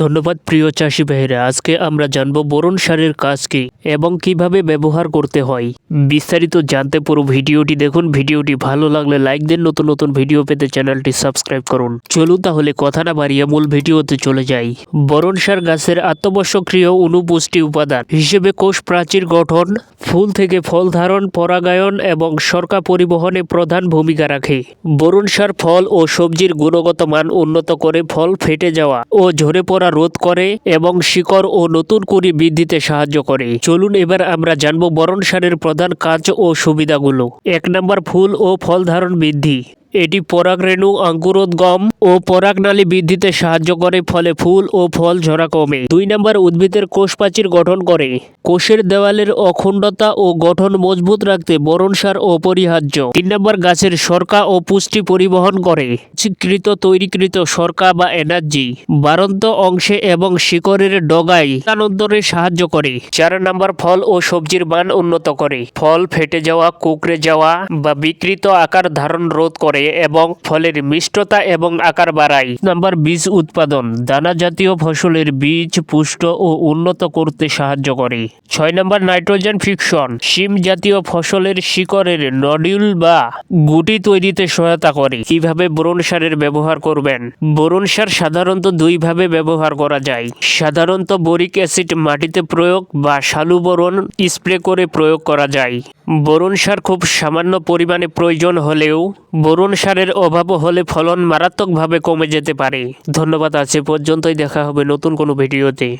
ধন্যবাদ প্রিয় চাষি ভাইরা আজকে আমরা জানব বোরন সারের কাজ কি এবং কীভাবে ব্যবহার করতে হয়। বিস্তারিত জানতে পুরো ভিডিওটি দেখুন। ভিডিওটি ভালো লাগলে লাইক দেন। নতুন নতুন ভিডিও পেতে চ্যানেলটি সাবস্ক্রাইব করুন। চলুন তাহলে কথা না বাড়িয়ে মূল ভিডিওতে চলে যাই। বোরন সার গাছের আত্মবশ্যক্রিয় অনুপুষ্টি উপাদান হিসেবে কোষ প্রাচীর গঠন, ফুল থেকে ফল ধারণ, পরাগায়ন এবং সরকার পরিবহনে প্রধান ভূমিকা রাখে। বোরন সার ফল ও সবজির গুণগত মান উন্নত করে ফল ফেটে যাওয়া ও ঝরে পড়া রোধ করে এবং শিকড় ও নতুন কুড়ি বৃদ্ধিতে সাহায্য করে। চলুন এবার আমরা জানব বরণ সারের প্রধান কাজ ও সুবিধাগুলো। এক নম্বর, ফুল ও ফল ধারণ বৃদ্ধি। এটি পরাগরেণু অঙ্কুরোদ্গম ও পরাগনালী বৃদ্ধিতে সাহায্য করে, ফলে ফুল ও ফল ঝরা কমে। দুই নম্বর, উদ্ভিদের কোষ প্রাচীর গঠন করে। কোষের দেওয়ালের অখণ্ডতা ও গঠন মজবুত রাখতে বরণ সার অপরিহার্য। তিন নম্বর, গাছের সরকা ও পুষ্টি পরিবহন করে। কৃত তৈরিকৃত সরকা বা এনার্জি বারন্ত অংশে এবং শিকড়ের ডগায় স্থানান্তরে সাহায্য করে। চার নম্বর, ফল ও সবজির মান উন্নত করে। ফল ফেটে যাওয়া, কুকড়ে যাওয়া বা বিকৃত আকার ধারণ রোধ করে। এবং ফলের মিষ্টতা এবং আকার বাড়ায়। নাম্বার বীজ উৎপাদন। দানা জাতীয় ফসলের বীজ পুষ্ট ও উন্নত করতে সাহায্য করে। ছয় নম্বর নাইট্রোজেন ফিকশন শিম জাতীয় ফসলের শিকড়ের নডিউল বা গুটি তৈরিতে সহায়তা করে। কীভাবে বোরন সারের ব্যবহার করবেন? বোরন সার সাধারণত দুইভাবে ব্যবহার করা যায়। সাধারণত বোরিক অ্যাসিড মাটিতে প্রয়োগ বা শালু বোরন স্প্রে করে প্রয়োগ করা যায়। বোরন সার খুব সামান্য পরিমাণে প্রয়োজন হলেও বোরন সারের অভাব হলে ফলন মারাত্মকভাবে কমে যেতে পারে। ধন্যবাদ আছে পর্যন্তই। দেখা হবে নতুন কোনো ভিডিওতে।